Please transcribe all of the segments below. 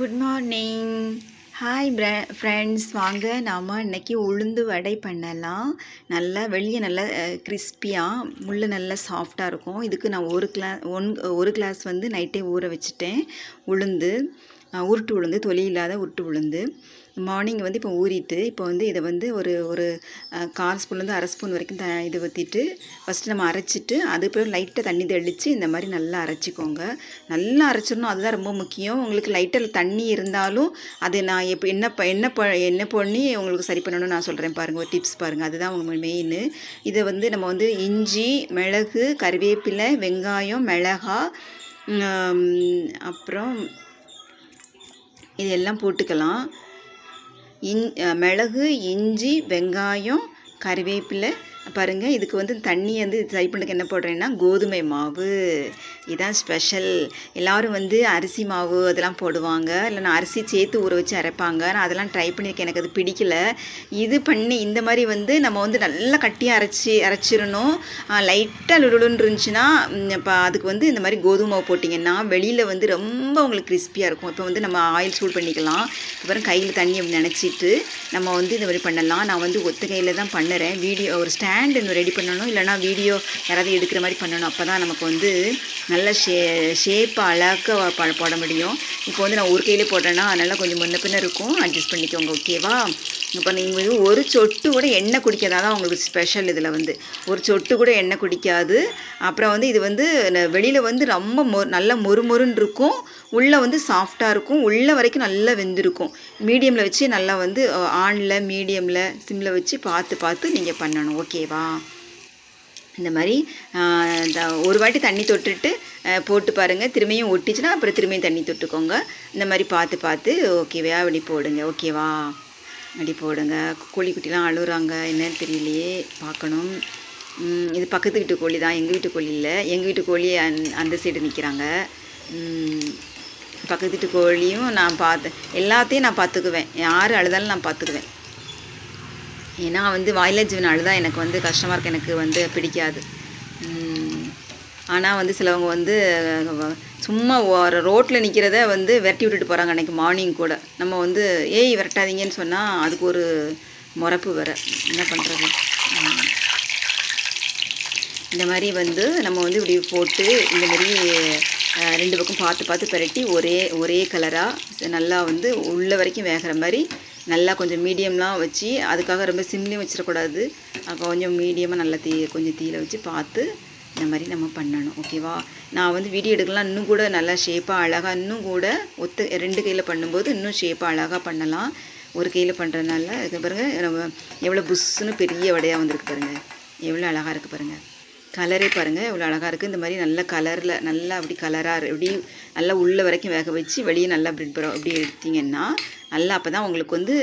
Good morning hi ப்ர friends வாங்க நாம் இன்றைக்கி உளுந்து வடை பண்ணலாம். நல்லா வெளியே நல்லா கிறிஸ்பியாக முள்ளு நல்லா சாஃப்டாக இருக்கும். இதுக்கு நான் ஒரு கிளா ஒன் ஒரு கிளாஸ் வந்து நைட்டே ஊற வச்சுட்டேன். உளுந்து உருட்டு உளுந்து தொலி இல்லாத உருட்டு உளுந்து. மார்னிங் வந்து இப்போ ஊறிட்டு இப்போ வந்து இதை வந்து ஒரு ஒரு கால் ஸ்பூன்லேருந்து அரை ஸ்பூன் வரைக்கும் த இது ஊற்றிட்டு ஃபஸ்ட்டு நம்ம அரைச்சிட்டு அதுக்கப்புறம் லைட்டாக தண்ணி தெளித்து இந்த மாதிரி நல்லா அரைச்சிக்கோங்க. நல்லா அரைச்சிடணும் அதுதான் ரொம்ப முக்கியம். உங்களுக்கு லைட்டாக தண்ணி இருந்தாலும் அது நான் எப்போ என்ன ப என்ன ப என்ன பண்ணி உங்களுக்கு சரி பண்ணணும்னு நான் சொல்கிறேன் பாருங்கள் ஒரு டிப்ஸ் பாருங்கள் அதுதான் உங்கள் மெயின் இதை வந்து நம்ம வந்து இஞ்சி மிளகு கருவேப்பிலை வெங்காயம் மிளகா அப்புறம் இதெல்லாம் போட்டுக்கலாம். இன் மிளகு இஞ்சி வெங்காயம் கறிவேப்பிலை. பாருங்கள் இதுக்கு வந்து தண்ணி வந்து சரி பண்ணுறதுக்கு என்ன போடுறேன்னா கோதுமை மாவு. இதுதான் ஸ்பெஷல் எல்லோரும் வந்து அரிசி மாவு அதெல்லாம் போடுவாங்க. இல்லைனா அரிசி சேர்த்து ஊற வச்சு அரைப்பாங்க. நான் அதெல்லாம் ட்ரை பண்ணியிருக்கேன். எனக்கு அது பிடிக்கல. இது பண்ணி இந்த மாதிரி வந்து நம்ம வந்து நல்லா கட்டியாக அரைச்சி அரைச்சிடணும். லைட்டாக லுடுலுன்னு இருந்துச்சுன்னா இப்போ அதுக்கு வந்து இந்த மாதிரி கோதுமை மாவு போட்டிங்கன்னா வெளியில் வந்து ரொம்ப உங்களுக்கு கிறிஸ்பியாக இருக்கும். இப்போ வந்து நம்ம ஆயில் சூட் பண்ணிக்கலாம். அப்புறம் கையில் தண்ணி நினச்சிட்டு நம்ம வந்து இந்த மாதிரி பண்ணலாம். நான் வந்து ஒத்த கையில் தான் பண்ணுறேன் வீடியோ ஒரு ஸ்டாண்டு இன்னும் ரெடி பண்ணணும். இல்லைனா வீடியோ யாராவது எடுக்கிற மாதிரி பண்ணணும். அப்போ தான் நமக்கு வந்து நல்ல ஷே ஷேப்பை அழகாக போட முடியும். இப்போ வந்து நான் ஒரு கையிலே போட்டேன்னா நல்லா கொஞ்சம் முன்ன பின்ன இருக்கும். அட்ஜஸ்ட் பண்ணிக்கோங்க ஓகேவா இப்போ நீங்கள் ஒரு சொட்டு கூட எண்ணெய் குடிக்காது உங்களுக்கு ஸ்பெஷல் இதில் வந்து. ஒரு சொட்டு கூட எண்ணெய் குடிக்காது. அப்புறம் வந்து இது வந்து வெளியில் வந்து ரொம்ப மொ நல்லா மொறு மொறுன்னு இருக்கும். உள்ளே வந்து சாஃப்டாக இருக்கும். உள்ள வரைக்கும் நல்லா வெந்திருக்கும். மீடியமில் வச்சு நல்லா வந்து ஆனில் மீடியமில் சிம்மில் வச்சு பார்த்து பார்த்து நீங்கள் பண்ணணும். ஓகேவா இந்த மாதிரி இந்த ஒரு வாட்டி தண்ணி தொட்டுட்டு போட்டு பாருங்கள் திரும்பியும் ஒட்டிச்சுன்னா அப்புறம் திரும்பியும் தண்ணி தொட்டுக்கோங்க. இந்த மாதிரி பார்த்து பார்த்து ஓகேவா அப்படி போடுங்க. ஓகேவா அடி போடுங்க. கோழி குட்டிலாம் அழுகுறாங்க என்னன்னு தெரியலையே. பார்க்கணும். இது பக்கத்து வீட்டு கோழி தான். எங்கள் வீட்டு கோழி இல்லை. எங்கள் வீட்டு கோழி அந் அந்த சைடு நிற்கிறாங்க பக்கத்து வீட்டு கோழியும் நான் பார்த்து எல்லாத்தையும் நான் பார்த்துக்குவேன். யார் அழுதாலும் நான் பார்த்துக்குவேன். ஏன்னா வந்து வாயில ஜீவன் அழுதா எனக்கு வந்து கஷ்டமாக இருக்கு. எனக்கு வந்து பிடிக்காது. ஆனால் வந்து சிலவங்க வந்து சும்மா சும்மா ரோட்டில் நிற்கிறத வந்து விரட்டி விட்டுட்டு போகிறாங்க அன்றைக்கி மார்னிங் கூட. நம்ம வந்து ஏய் விரட்டாதீங்கன்னு சொன்னால் அதுக்கு ஒரு முறப்பு வர என்ன பண்ணுறது இந்த மாதிரி வந்து நம்ம வந்து இப்படி போட்டு இந்த மாதிரி ரெண்டு பக்கம் பார்த்து பார்த்து பிரட்டி ஒரே ஒரே கலராக நல்லா வந்து உள்ள வரைக்கும் வேகிற மாதிரி நல்லா கொஞ்சம் மீடியம்லாம் வச்சு அதுக்காக ரொம்ப சிம்லேயும் வச்சிடக்கூடாது. கொஞ்சம் மீடியமாக நல்லா தீ கொஞ்சம் தீயில வச்சு பார்த்து இந்த மாதிரி நம்ம பண்ணணும் ஓகேவா நான் வந்து வீடியோ எடுக்கலாம் இன்னும் கூட நல்லா ஷேப்பாக அழகாக இன்னும் கூட ஒத்து ரெண்டு கையில் பண்ணும்போது இன்னும் ஷேப்பாக அழகாக பண்ணலாம். ஒரு கையில் பண்ணுறதுனால இது நம்ம எவ்வளோ புஷ்ஷுன்னு பெரிய வடையாக வந்திருக்கு பாருங்கள் எவ்வளோ அழகாக இருக்குது பாருங்கள் கலரே பாருங்கள் எவ்வளோ அழகாக இருக்குது இந்த மாதிரி நல்ல கலரில் நல்லா அப்படி கலராக இப்படி நல்லா உள்ள வரைக்கும் வேக வச்சு வெளியே நல்லா அப்படி பரோ- அப்படி எடுத்தீங்கன்னா நல்லா அப்போ தான் உங்களுக்கு வந்து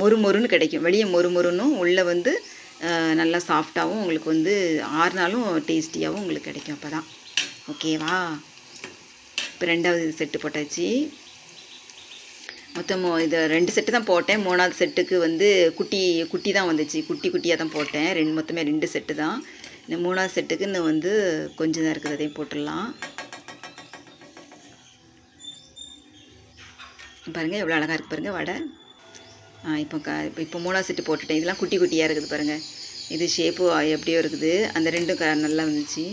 மொறு மொறுன்னு கிடைக்கும். வெளியே மொறு மொறுன்னும் உள்ளே வந்து நல்லா சாஃப்டாகவும் உங்களுக்கு வந்து ஆறுனாலும் டேஸ்டியாகவும் உங்களுக்கு கிடைக்கும் அப்போ தான் ஓகேவா இப்போ ரெண்டாவது செட்டு போட்டாச்சு. மொத்தம் இது ரெண்டு செட்டு தான் போட்டேன். மூணாவது செட்டுக்கு வந்து குட்டி குட்டி தான் வந்துச்சு. குட்டி குட்டியாக தான் போட்டேன். ரெண்டு மொத்தமே ரெண்டு செட்டு தான். இந்த மூணாவது செட்டுக்கு இன்னும் வந்து கொஞ்சம் தான் இருக்குது. அதையும் போட்டுடலாம். பாருங்கள் எவ்வளோ அழகாக இருக்குது பாருங்கள் வடை. இப்போ க இப்போ இப்போ மூணாவது செட்டு போட்டுட்டேன். இதெல்லாம் குட்டி குட்டியாக இருக்குது பாருங்கள் இது ஷேப்பு எப்படியோ இருக்குது. அந்த ரெண்டும் க நல்லா வந்துச்சு.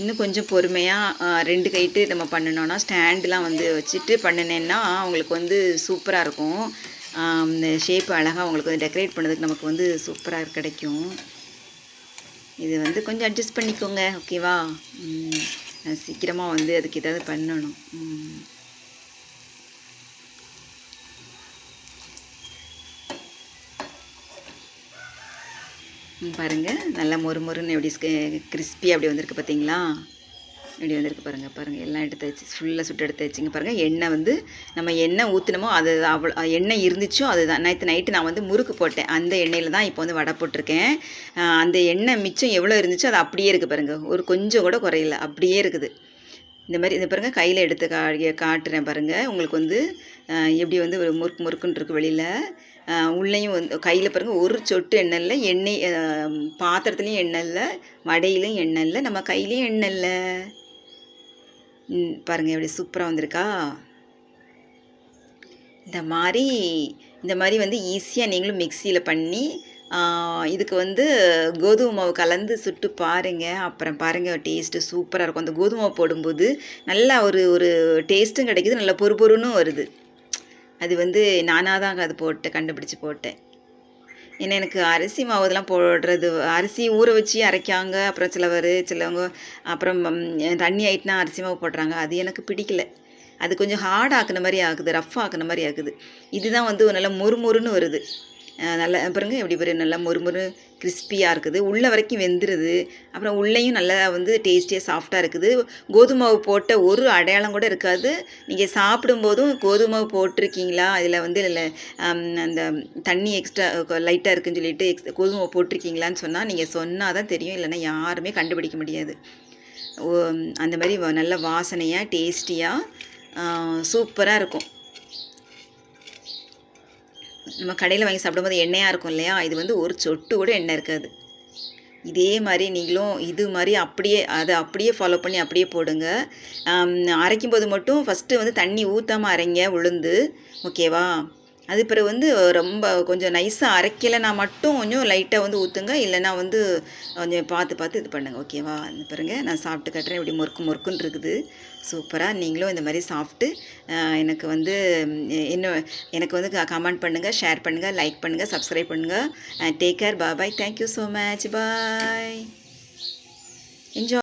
இன்னும் கொஞ்சம் பொறுமையாக ரெண்டு கைட்டு நம்ம பண்ணினோன்னா ஸ்டாண்டெலாம் வந்து வச்சுட்டு பண்ணினேன்னா அவங்களுக்கு வந்து சூப்பராக இருக்கும். இந்த ஷேப் அழகாக அவங்களுக்கு வந்து டெக்கரேட் பண்ணதுக்கு நமக்கு வந்து சூப்பராக கிடைக்கும். இது வந்து கொஞ்சம் அட்ஜஸ்ட் பண்ணிக்கோங்க ஓகேவா சீக்கிரமாக வந்து அதுக்கு ஏதாவது பண்ணணும். ம். நல்லா மொறு மொறுன்னு எப்படி கிறிஸ்பி அப்படி வந்திருக்கு பார்த்தீங்களா இப்படி வந்திருக்கு பாருங்கள் பாருங்கள் எல்லாம் எடுத்து வச்சு ஃபுல்லாக சுட்டு எடுத்து வச்சுங்க பாருங்கள் எண்ணெய் வந்து நம்ம எண்ணெய் ஊற்றினமோ அது அவ்வளோ எண்ணெய் இருந்துச்சோ அதுதான். நேற்று நைட்டு நான் வந்து முறுக்கு போட்டேன். அந்த எண்ணெயில் தான் இப்போ வந்து வடை போட்டிருக்கேன். அந்த எண்ணெய் மிச்சம் எவ்வளோ இருந்துச்சோ அது அப்படியே இருக்குது பாருங்கள் ஒரு கொஞ்சம் கூட குறையல அப்படியே இருக்குது. இந்த மாதிரி இந்த பாருங்கள் கையில் எடுத்து கா காட்டுறேன் பாருங்கள் உங்களுக்கு வந்து எப்படி வந்து ஒரு முறுக்கு முறுக்குன்னு இருக்கு வெளியில். உள்ளேயும் வந்து கையில் பாருங்கள் ஒரு சொட்டு எண்ணெய் இல்லை எண்ணெய் பாத்திரத்துலேயும் எண்ணெய் இல்லை வடையிலும் எண்ணெய் இல்லை நம்ம கையிலையும் எண்ணெய் இல்லை. பாருங்கள் எப்படி சூப்பராக வந்திருக்கா. இந்த மாதிரி இந்த மாதிரி வந்து ஈஸியாக நீங்களும் மிக்சியில் பண்ணி இதுக்கு வந்து கோதுமை மாவு கலந்து சுட்டு பாருங்கள் அப்புறம் பாருங்கள் டேஸ்ட்டு சூப்பராக இருக்கும். அந்த கோதுமை மாவு போடும்போது நல்லா ஒரு ஒரு டேஸ்ட்டும் கிடைக்குது நல்ல பொறு பொறுன்னு வருது. அது வந்து நானாக தான் அது போட்டேன் கண்டுபிடிச்சி போட்டேன். ஏன்னா எனக்கு அரிசி மாவு இதெல்லாம் போடுறது அரிசி ஊற வச்சு அரைக்காங்க அப்புறம் சிலவர் சிலவங்க அப்புறம் தண்ணி ஆயிட்டுனா அரிசி மாவு போடுறாங்க. அது எனக்கு பிடிக்கல. அது கொஞ்சம் ஹார்ட் ஆக்குன மாதிரி ஆகுது ரஃப் ஆக்குன மாதிரி ஆகுது. இதுதான் வந்து ஒரு நல்லா முறுமுறுன்னு வருது. நல்லா பாருங்க எப்படி பாரு நல்லா மொறுமொறு கிறிஸ்பியாக இருக்குது. உள்ளே வரைக்கும் வெந்துருது. அப்புறம் உள்ளேயும் நல்லா வந்து டேஸ்டியாக சாஃப்டாக இருக்குது. கோதுமை மாவு போட்ட ஒரு அடையாளம் கூட இருக்காது. நீங்கள் சாப்பிடும்போதும் கோதுமை மாவு போட்டிருக்கீங்களா? அதில் வந்து இல்லை அந்த தண்ணி எக்ஸ்ட்ரா லைட்டாக இருக்குன்னு சொல்லிட்டு எக்ஸ் கோதுமை மாவு போட்டிருக்கீங்களான்னு சொன்னால் நீங்கள் சொன்னால் தான் தெரியும். இல்லைன்னா யாருமே கண்டுபிடிக்க முடியாது. ஓ, அந்த மாதிரி வ- நல்ல வாசனையாக டேஸ்டியாக சூப்பராக இருக்கும். நம்ம கடையில் வாங்கி சாப்பிடும்போது எண்ணெயாக இருக்கும் இல்லையா? இது வந்து ஒரு சொட்டு கூட எண்ணெய் இருக்காது. இதே மாதிரி நீங்களும் இது மாதிரி அப்படியே அதை அப்படியே ஃபாலோ பண்ணி அப்படியே போடுங்க. அரைக்கும் போது மட்டும் ஃபஸ்ட்டு வந்து தண்ணி ஊற்றாமல் அரைங்க உளுந்து. ஓகேவா அது பிறகு வந்து ரொம்ப கொஞ்சம் நைஸாக அரைக்கலைன்னா மட்டும் கொஞ்சம் லைட்டாக வந்து ஊற்றுங்க இல்லைன்னா வந்து கொஞ்சம் பார்த்து பார்த்து இது பண்ணுங்கள் ஓகேவா அந்த பாருங்க நான் சாப்பிட்டு கட்டுறேன். இப்படி முறுக்கு முறுக்குன்னு இருக்குது. சூப்பராக நீங்களும் இந்த மாதிரி சாப்பிட்டு எனக்கு வந்து என்ன இன்னும் எனக்கு வந்து கமெண்ட் பண்ணுங்கள் ஷேர் பண்ணுங்கள் லைக் பண்ணுங்கள் சப்ஸ்கிரைப் பண்ணுங்கள் take care bye thank you so much bye enjoy